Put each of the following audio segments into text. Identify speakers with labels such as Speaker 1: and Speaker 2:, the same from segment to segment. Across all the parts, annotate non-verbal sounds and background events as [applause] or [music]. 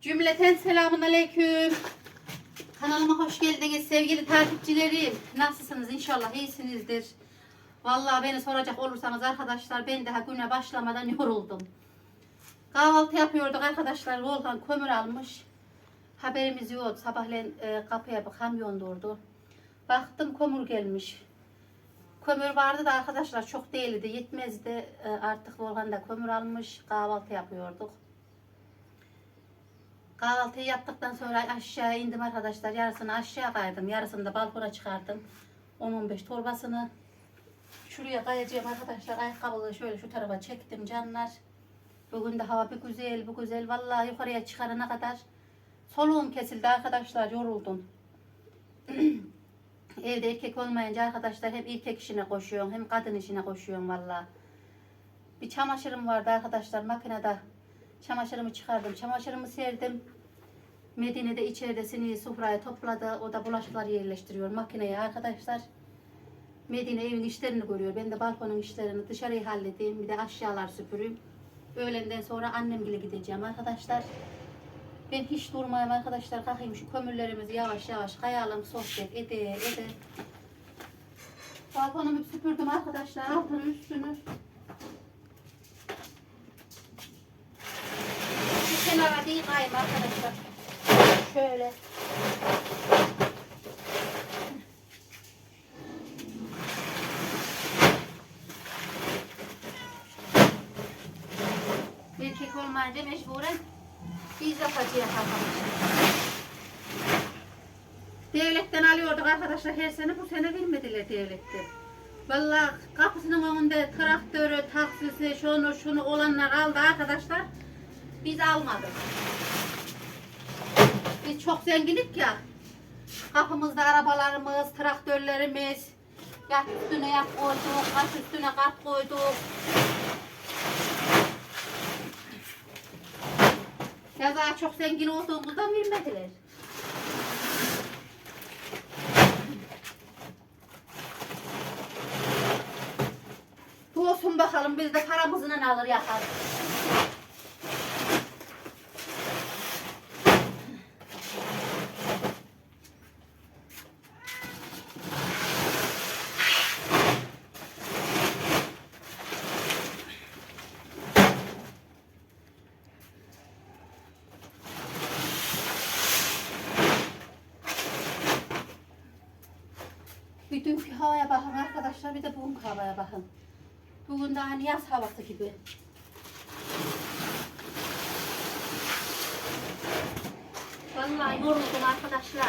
Speaker 1: Cümleten selamun aleyküm. Kanalıma hoş geldiniz sevgili takipçilerim. Nasılsınız? İnşallah iyisinizdir. Vallahi beni soracak olursanız arkadaşlar ben daha güne başlamadan yoruldum. Kahvaltı yapıyorduk arkadaşlar. Volkan kömür almış. Haberimiz yok. Sabahleyin e, kapıya bir kamyon durdu. Baktım kömür gelmiş. Kömür vardı da arkadaşlar çok değildi. Yetmezdi. E, artık Volkan da kömür almış. Kahvaltı yapıyorduk. Kahvaltıyı yaptıktan sonra aşağı indim arkadaşlar. Yarısını aşağı kaydım. Yarısını da balkona çıkardım. 10-15 torbasını. Şuraya kayacağım arkadaşlar. Ayakkabıları şöyle şu tarafa çektim canlar. Bugün de hava bir güzel, bir güzel. Vallahi yukarıya çıkarana kadar soluğum kesildi arkadaşlar. Yoruldum. [clears throat] Evde erkek olmayınca arkadaşlar hem erkek işine koşuyorum hem kadın işine koşuyorum vallahi. Bir çamaşırım vardı arkadaşlar makinede. Çamaşırımı çıkardım. Çamaşırımı serdim. Medine'de içeride sini sofraya topladı. O da bulaşıkları yerleştiriyor makineye arkadaşlar. Medine evin işlerini görüyor. Ben de balkonun işlerini dışarıyı halledeyim. Bir de aşağılar süpüreyim. Öğlenden sonra annemgile gideceğim arkadaşlar. Ben hiç durmayayım arkadaşlar. Kalkayım şu kömürlerimizi yavaş yavaş kayalım. Sohbet ede ede. Balkonumu süpürdüm arkadaşlar. Altını üstünü. Bir kenara değil kayayım arkadaşlar. Şöyle. Erkek olmayınca mecburen biz yapacağız arkadaşlar. Devletten alıyorduk arkadaşlar her sene bu sene bilmediler devletten. Vallahi kapısının önünde traktörü, taksisi, şunu şunu olanlar aldı arkadaşlar. Biz almadık. Biz çok zenginlik ya. Kapımızda arabalarımız, traktörlerimiz. Yat üstüne yat koyduk, kaç üstüne kat koyduk. Ya daha çok zengin olduğumuzdan bilmediler. Bu olsun bakalım biz de paramızla alır yaparız. Dünkü havaya bakın arkadaşlar bir de bugünkü havaya bakın. Bugün de hani yaz havası gibi. Vallahi yoruldum arkadaşlar.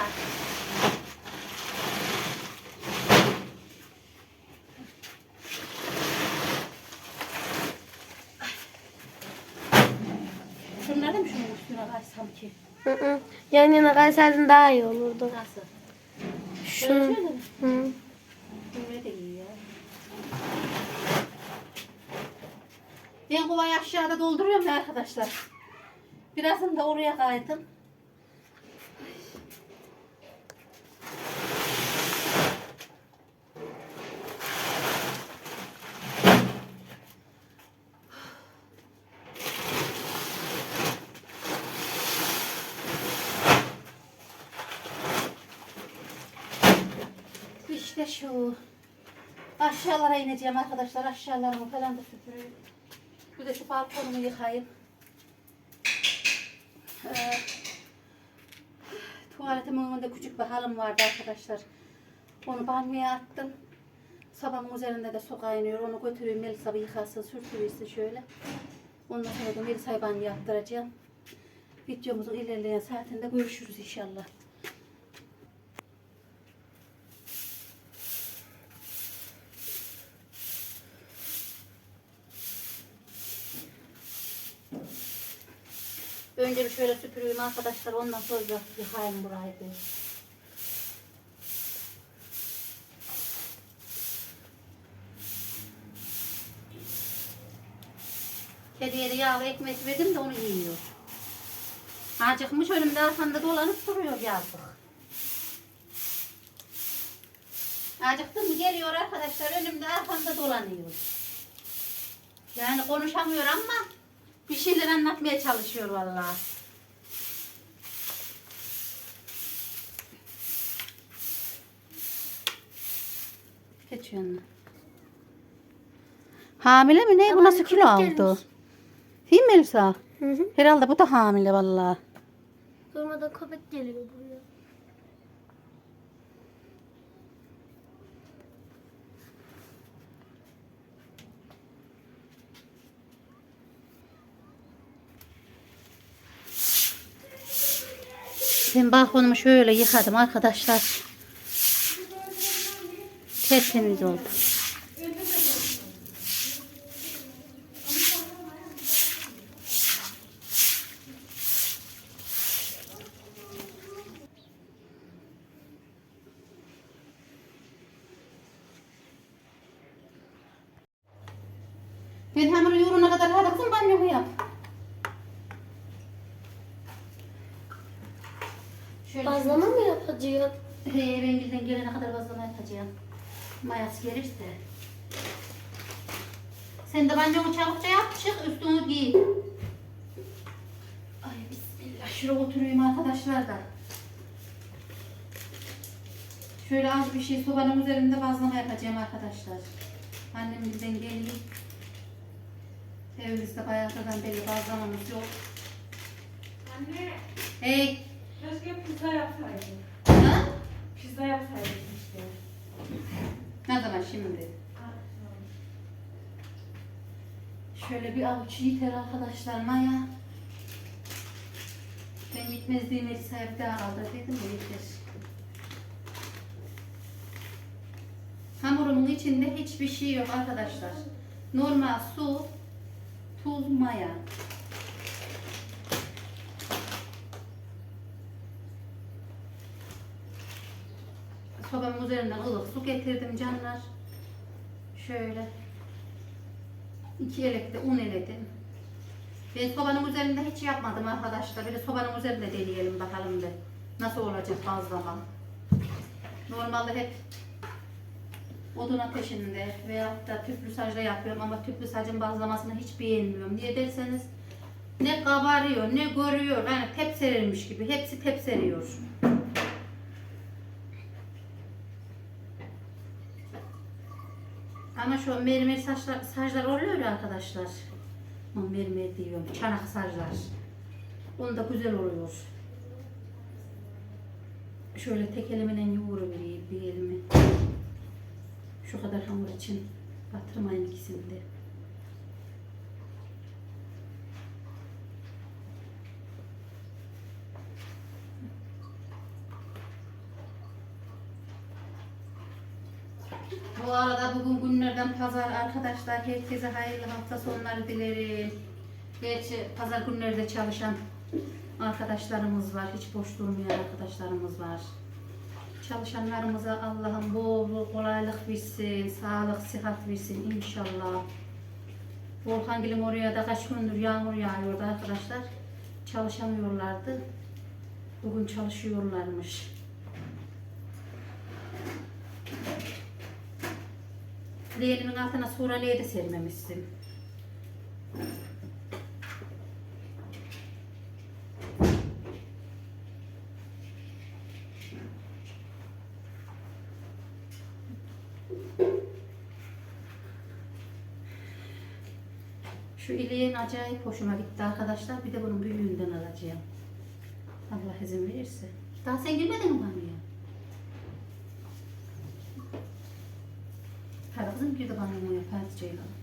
Speaker 1: Şunları mı şunun üstüne kaysam ki?
Speaker 2: Hı hı. Yan yana kaysaydın daha iyi olurdu.
Speaker 1: Nasıl?
Speaker 2: Şunu. Hı.
Speaker 1: Böyle de iyi ya. Ben kovayı aşağıda dolduruyorum ya arkadaşlar. Birazını da oraya kaydım. İşte şu. Aşağılara ineceğim arkadaşlar. Aşağılarımı falan da süpüreyim. De şu balkonumu yıkayayım. Ee, tuvaletimin küçük bir halım vardı arkadaşlar. Onu banyoya attım. Sabahın üzerinde de su kaynıyor. Onu götüreyim Melisa bir yıkasın, sürtüversin şöyle. Ondan sonra da Melisa'yı banyoya attıracağım. Videomuzun ilerleyen saatinde görüşürüz inşallah. Önce bir şöyle süpüreyim arkadaşlar. Ondan sonra yıkayayım burayı bir. Kediye de yağlı ekmek verdim de onu yiyor. Acıkmış önümde arkamda dolanıp duruyor yazık. Acıktım geliyor arkadaşlar önümde arkamda dolanıyor. Yani konuşamıyor ama bir şeyler anlatmaya çalışıyor vallahi. Geç yanına. Hamile mi ne? Bu nasıl kilo aldı? Değil mi Elsa?
Speaker 2: Hı hı.
Speaker 1: Herhalde bu da hamile vallahi.
Speaker 2: Durmadan köpek geliyor buraya.
Speaker 1: Ben balkonumu şöyle yıkadım arkadaşlar. Tertemiz oldu. Ben hamuru yoğurana kadar hadi kızım banyomu yap. Şöyle
Speaker 2: Bazlama mı yapacağız?
Speaker 1: He, ben bizden gelene kadar bazlama yapacağım. Mayası gelirse. Sen de banyonu çabukça yap, çık üstünü giy. Ay bismillah, şuraya oturayım arkadaşlar da. Şöyle az bir şey sobanın üzerinde bazlama yapacağım arkadaşlar. Annem bizden geliyor. Evimizde bayağıdan beri bazlamamız yok.
Speaker 3: Anne,
Speaker 1: Hey,
Speaker 3: keşke pizza yapsaydın.
Speaker 1: ha?
Speaker 3: Pizza yapsaydın işte.
Speaker 1: Ne zaman şimdi? Şöyle bir avuç yeter arkadaşlar maya. Ben yetmez diye Melisa hep daha aldı dedim de yeter. Hamurumun içinde hiçbir şey yok arkadaşlar. Normal su, tuz, maya. Sobamın üzerinden ılık su getirdim canlar. Şöyle. iki elekte un eledim. Ben sobanın üzerinde hiç yapmadım arkadaşlar. De sobanın üzerinde deneyelim bakalım bir. Nasıl olacak bazlama. Normalde hep odun ateşinde veyahut da tüplü sacda yapıyorum ama tüplü sacın bazlamasını hiç beğenmiyorum. Niye derseniz ne kabarıyor ne görüyor. Yani tepserilmiş gibi. Hepsi tepseriyor. Ama şu mermer saçlar, saclar oluyor ya arkadaşlar. Mermer diyorum. Çanak saclar. Onda güzel oluyor. Şöyle tek elimle yoğuruvereyim bir elimi. Şu kadar hamur için batırmayın ikisini de. Bu arada bugün günlerden pazar arkadaşlar herkese hayırlı hafta sonları dilerim. Gerçi pazar günlerde çalışan arkadaşlarımız var. Hiç boş durmayan arkadaşlarımız var. Çalışanlarımıza Allah'ım bol kolaylık versin, sağlık, sıhhat versin inşallah. Volkangil'in oraya da kaç gündür yağmur yağıyordu arkadaşlar. Çalışamıyorlardı. Bugün çalışıyorlarmış. Leğenimin altına sonra leğe de sermemişsin. Şu ileğin acayip hoşuma gitti arkadaşlar. Bir de bunun büyüğünden alacağım. Allah izin verirse. Daha sen girmedin mi banyoya? Hadi kızım gir de banyomu yap. Hadi Ceylan.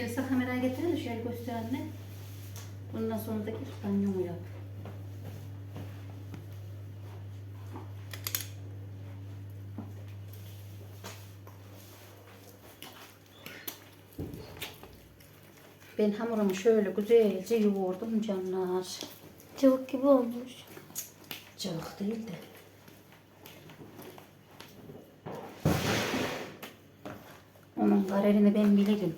Speaker 1: Melisa kamerayı getirin de şöyle göster anne. Bundan sonra da banyomu yap. Ben hamurumu şöyle güzelce yoğurdum canlar.
Speaker 2: Cıvık gibi olmuş.
Speaker 1: Cıvık değil de. Onun karerini ben bilirim.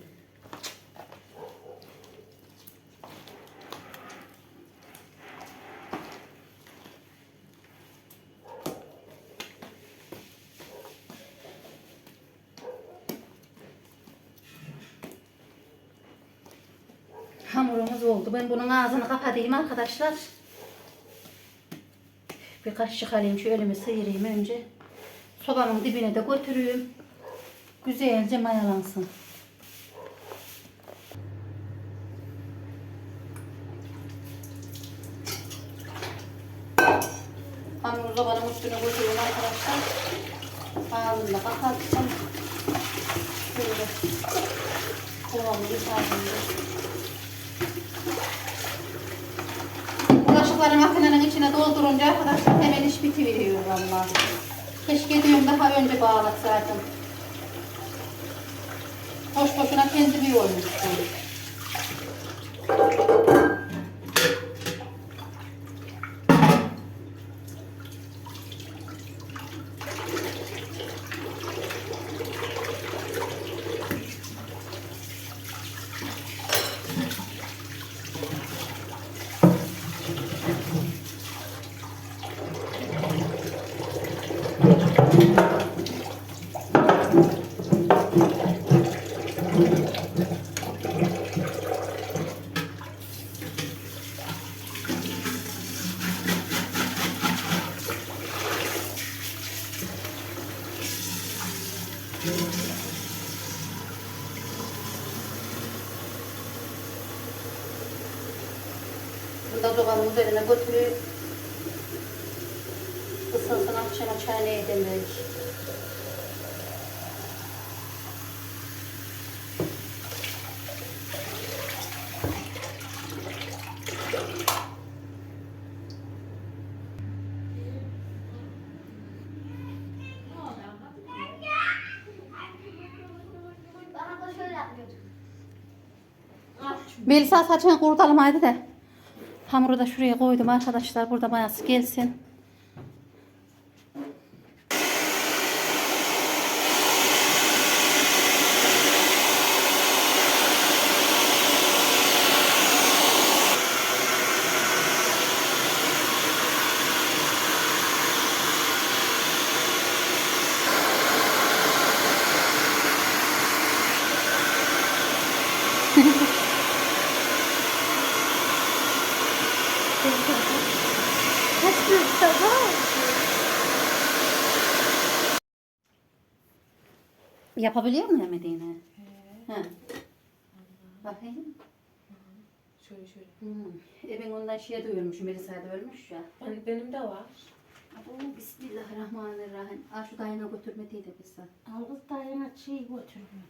Speaker 1: Hamurumuz oldu. Ben bunun ağzını kapatayım arkadaşlar. Bir kaşık alayım şu elimi sıyırayım önce. Sobamın dibine de götüreyim. Güzelce mayalansın. Hamuru sobanın üstüne koyuyorum arkadaşlar. Ağzını da kapattım. Şöyle kovamı yıkadım. Bulaşıkları makinenin içine doldurunca arkadaşlar hemen iş bitiveriyor vallahi. Keşke diyorum daha önce bağlatsaydım. Boş boşuna kendimi yormuştum. Sobanın üzerine götürüp ısınsın akşama çayını yedirmek. Melisa saçını kurutalım haydi de. Hamuru da şuraya koydum arkadaşlar. Burada mayası gelsin. Yapabiliyor mu Medine? He. Bakayım.
Speaker 3: Şöyle şöyle.
Speaker 1: Hmm. E ben ondan şeye duyurmuş. Melisa da ölmüş ya.
Speaker 3: Ben, benim de var.
Speaker 1: Abo, Bismillahirrahmanirrahim. Aa, şu dayına götürmediydi bize.
Speaker 2: Al kız dayına çiğ götürdüm.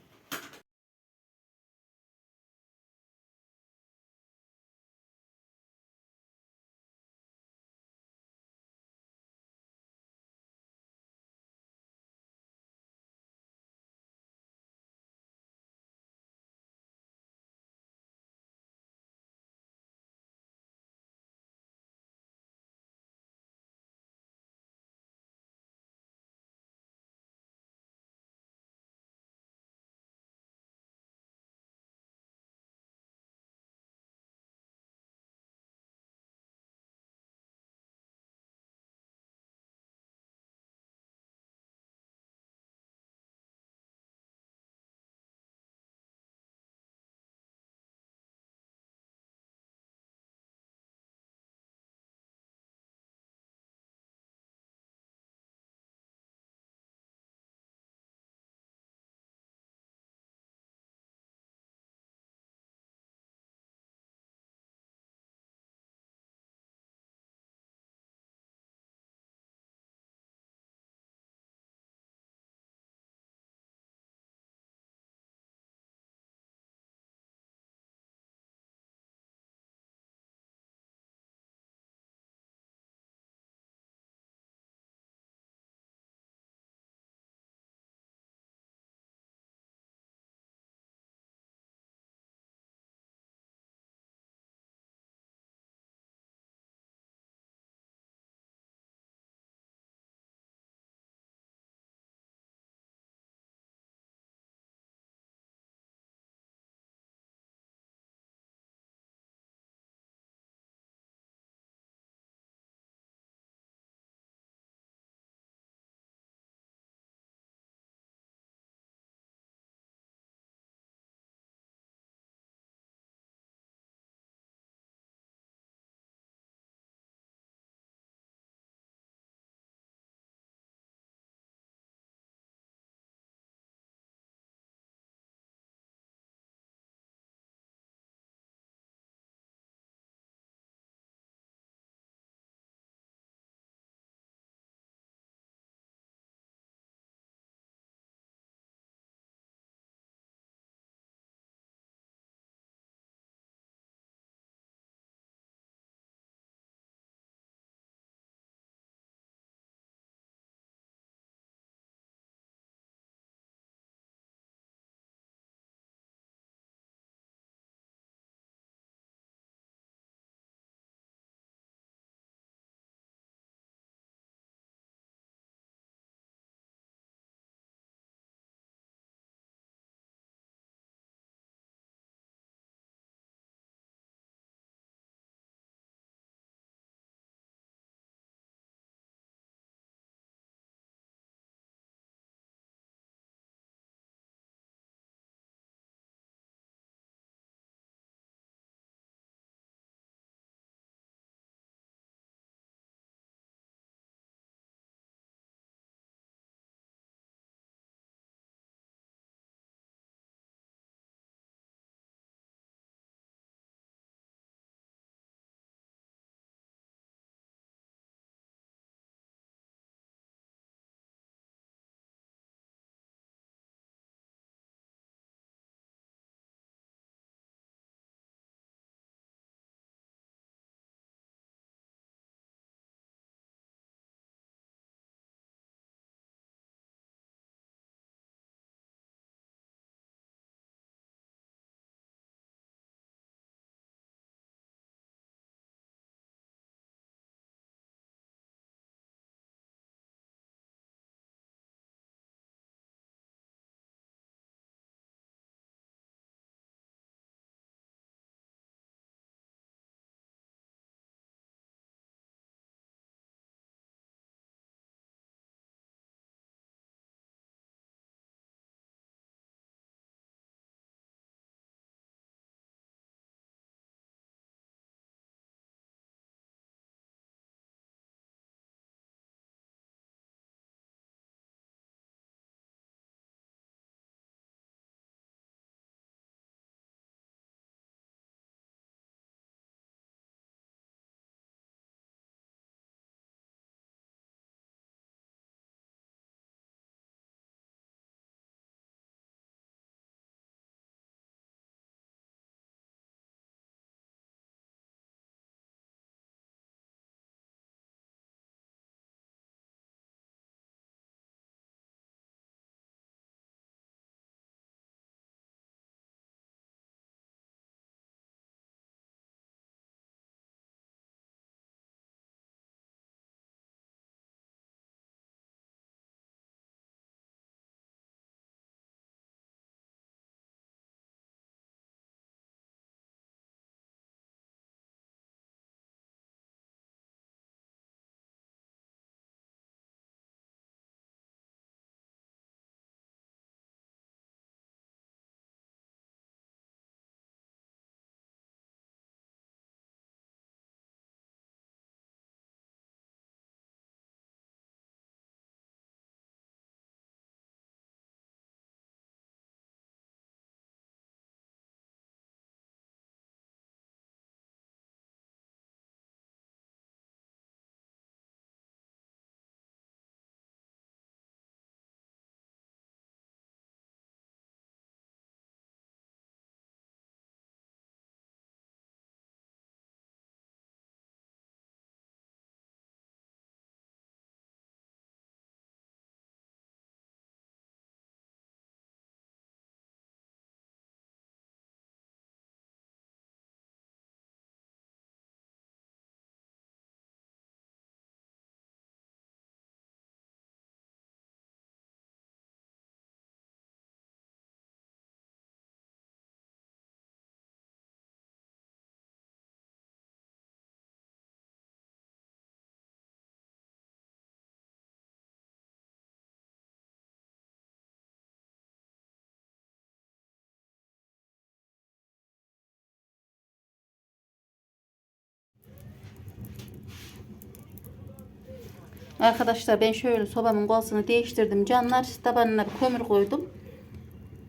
Speaker 1: Arkadaşlar ben şöyle sobamın kolsunu değiştirdim canlar. Tabanına bir kömür koydum.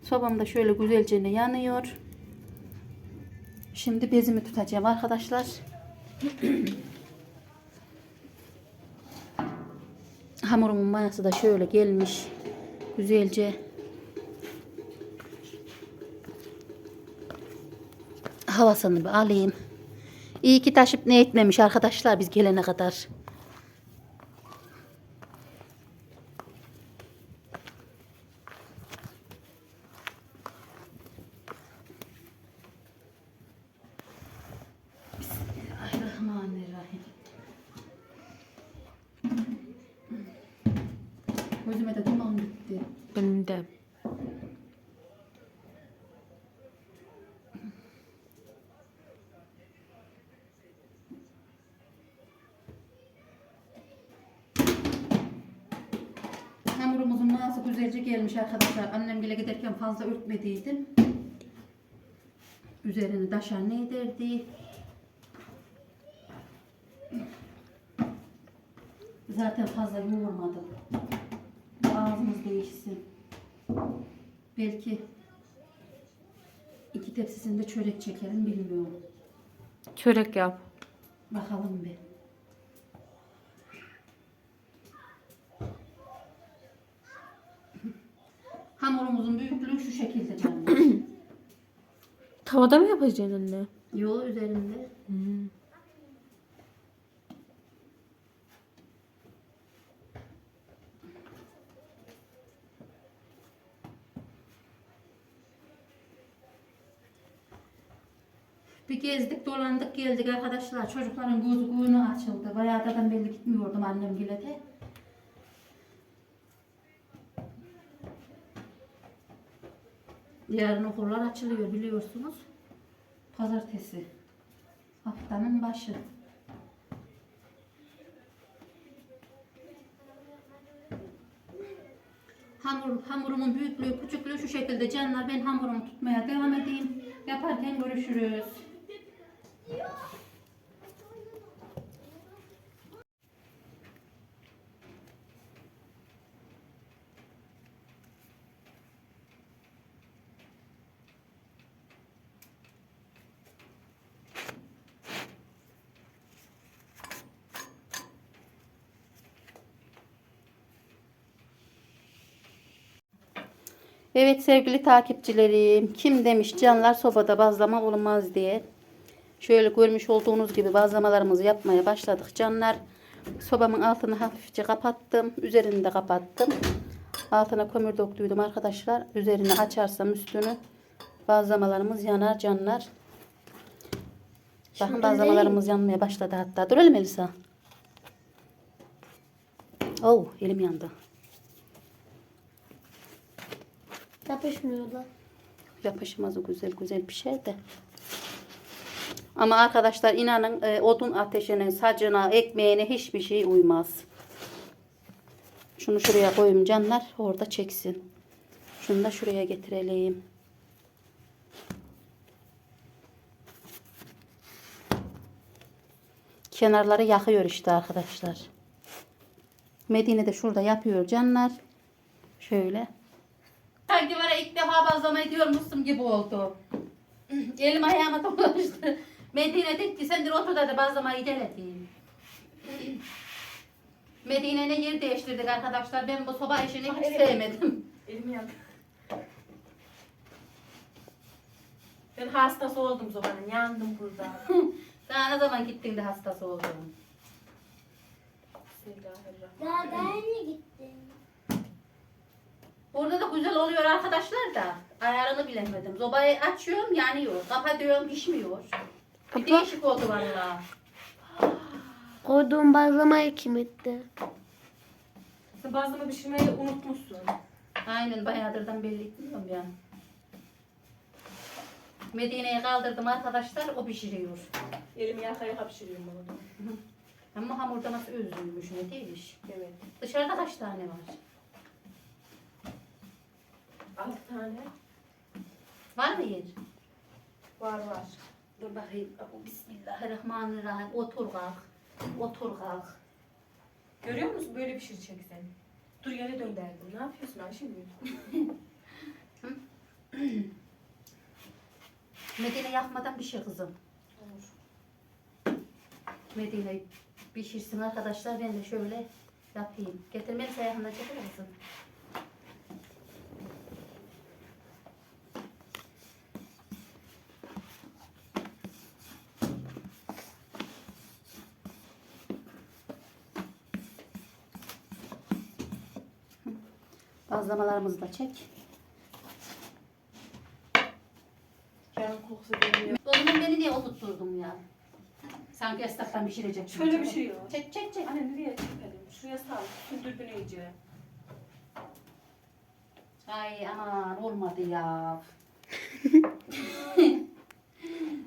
Speaker 1: Sobam da şöyle güzelce yanıyor. Şimdi bezimi tutacağım arkadaşlar. [clears throat] Hamurumun mayası da şöyle gelmiş. Güzelce. Havasını bir alayım. İyi ki taşıp ne etmemiş arkadaşlar biz gelene kadar. Bismillahirrahmanirrahim. Gözüme de duman gitti.
Speaker 3: Benim de.
Speaker 1: Hamurumuzun mayası güzelce gelmiş arkadaşlar. Annem bile giderken fazla örtmediydim. Üzerini taşar ne ederdi. Zaten fazla yoğurmadım. Ağzımız değişsin. Belki iki tepsisinde çörek çekerim bilmiyorum.
Speaker 3: Çörek yap.
Speaker 1: Bakalım bir. Hamurumuzun büyüklüğü şu şekilde canım. [clears throat]
Speaker 3: Tavada mı yapacaksın anne?
Speaker 1: Yolu üzerinde. Bir gezdik dolandık geldik arkadaşlar. Çocukların gözü kuyunu açıldı. Bayağı da ben belli gitmiyordum annem bile de. Yarın okullar açılıyor biliyorsunuz. Pazartesi. Haftanın başı. Hamur, hamurumun büyüklüğü, küçüklüğü şu şekilde canlar. Ben hamurumu tutmaya devam edeyim. Yaparken görüşürüz. Evet sevgili takipçilerim. Kim demiş canlar sobada bazlama olmaz diye. Şöyle görmüş olduğunuz gibi bazlamalarımızı yapmaya başladık canlar. Sobamın altını hafifçe kapattım. Üzerini de kapattım. Altına kömür döktüydüm arkadaşlar. Üzerini açarsam üstünü bazlamalarımız yanar canlar. Bakın bazlamalarımız yanmaya başladı hatta. Dur elim Elisa. Oh elim yandı.
Speaker 2: Yapışmıyor da.
Speaker 1: Yapışmaz o güzel güzel pişer de. Ama arkadaşlar inanın e, odun ateşine, sacına, ekmeğine hiçbir şey uymaz. Şunu şuraya koyayım canlar. Orada çeksin. Şunu da şuraya getirelim. Kenarları yakıyor işte arkadaşlar. Medine de şurada yapıyor canlar. Şöyle. Sanki var ya ilk defa bazlamayı diyormuşsun gibi oldu. [clears throat] Elim ayağıma dolaştı. Medine dedi ki sen de otur dedi bazlamayı gel edeyim. [clears throat] Medine'ne yer değiştirdik arkadaşlar. Ben bu soba işini hiç sevmedim.
Speaker 3: Elim yandı. Ben hastası oldum sobanın. Yandım burada. [clears throat]
Speaker 1: Daha ne zaman gittin de hastası oldun?
Speaker 3: Bismillahirrahmanirrahim.
Speaker 2: Daha ben mi gittim?
Speaker 1: Burada da güzel oluyor arkadaşlar da. Ayarını bilemedim. Sobayı açıyorum yanıyor. Kapatıyorum pişmiyor. Bir değişik oldu valla.
Speaker 2: Koyduğum bazlamayı kim etti?
Speaker 3: Sen bazlama pişirmeyi unutmuşsun.
Speaker 1: Aynen bayağıdırdan belli etmiyorum ya. Medine'ye kaldırdım arkadaşlar o pişiriyor.
Speaker 3: Elimi yaka yaka pişiriyorum bunu.
Speaker 1: Ama hamurda nasıl özlüymüş ne değilmiş.
Speaker 3: Evet.
Speaker 1: Dışarıda kaç tane var?
Speaker 3: Altı tane
Speaker 1: Var mı yer?
Speaker 3: var var.
Speaker 1: Dur bakayım. Bismillahirrahmanirrahim. Otur kalk. Otur kalk.
Speaker 3: Görüyor musun? Böyle pişirecek sen. Dur yere dönderdim. Ne yapıyorsun Ayşegül? [laughs]
Speaker 1: Medine yakmadan şey kızım.
Speaker 3: Olur.
Speaker 1: Medine pişirsin arkadaşlar. Ben de şöyle yapayım. Getirmeli sayakında çeker misin? Bazlamalarımızı da çek.
Speaker 3: Canım kokusu geliyor.
Speaker 1: O zaman beni niye oturtturdun ya? Sanki esnaftan pişirecek.
Speaker 3: Şöyle bir şey yok.
Speaker 1: Çek çek çek.
Speaker 3: Anne nereye çekelim? Şuraya sal. Sündürdün iyice.
Speaker 1: Ay aman olmadı ya. [laughs]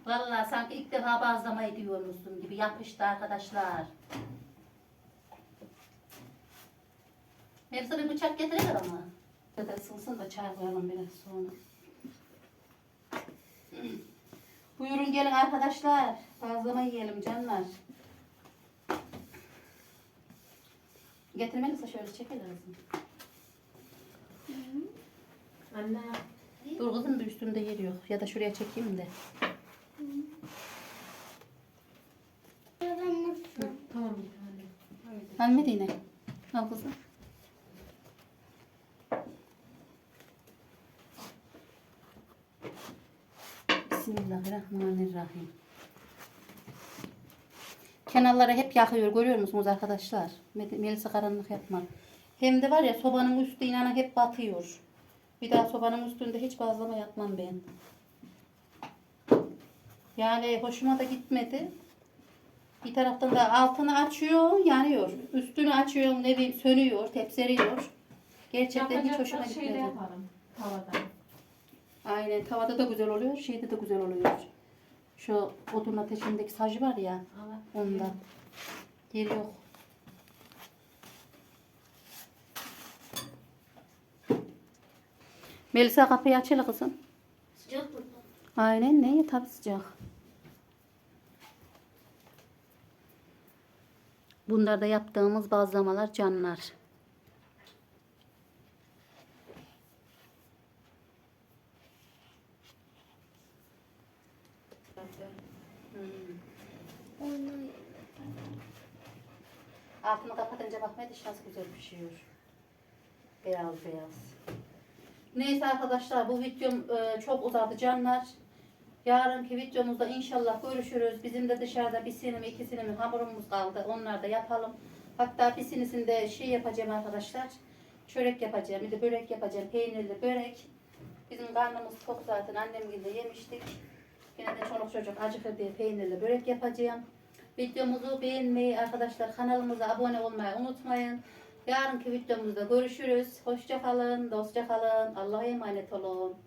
Speaker 1: Vallahi sanki ilk defa bazlama ediyormuşsun gibi yapıştı arkadaşlar. Melisa bir bıçak getirir ama. Ya da ısınsın da çay koyalım biraz sonra. Buyurun gelin arkadaşlar. Bazlama yiyelim canlar. Getir Melisa şöyle çekelim.
Speaker 3: Anne.
Speaker 1: Dur kızım da üstünde yer yok. Ya da şuraya çekeyim de.
Speaker 2: Nasıl?
Speaker 3: Tamam bir tane.
Speaker 1: Al Medine. Al kızım. Bismillahirrahmanirrahim. Kenarları hep yakıyor. Görüyor musunuz arkadaşlar? Melisa karanlık yapma. Hem de var ya sobanın üstü inanın hep batıyor. Bir daha sobanın üstünde hiç bazlama yapmam ben. Yani hoşuma da gitmedi. Bir taraftan da altını açıyor, yanıyor. Üstünü açıyor, ne bileyim sönüyor, tepseriyor. Gerçekten hiç hoşuma
Speaker 3: Yapacaksak şeyde
Speaker 1: gitmedi.
Speaker 3: yapalım. Tavada.
Speaker 1: Aynen tavada da güzel oluyor, şeyde de güzel oluyor. Şu odun ateşindeki sacı var ya,
Speaker 3: Allah.
Speaker 1: ondan. Yeri yok. Melisa kapıyı aç hele kızım.
Speaker 2: Sıcak mı?
Speaker 1: Aynen ne? Tabii sıcak. Bunlar da yaptığımız bazlamalar canlar.
Speaker 2: Onu
Speaker 1: Altını diş nasıl güzel pişiyor. Beyaz beyaz. Neyse arkadaşlar bu videom e, çok uzadı canlar. Yarınki videomuzda inşallah görüşürüz. Bizim de dışarıda bir sinim iki sinimi hamurumuz kaldı. Onları da yapalım. Hatta bir sinisinde şey yapacağım arkadaşlar. Çörek yapacağım. Bir de börek yapacağım. Peynirli börek. Bizim karnımız tok zaten. Annem gibi yemiştik. Yine de çoluk çocuk acıkır diye peynirli börek yapacağım. Videomuzu beğenmeyi arkadaşlar kanalımıza abone olmayı unutmayın. Yarınki videomuzda görüşürüz. Hoşça kalın, dostça kalın. Allah'a emanet olun.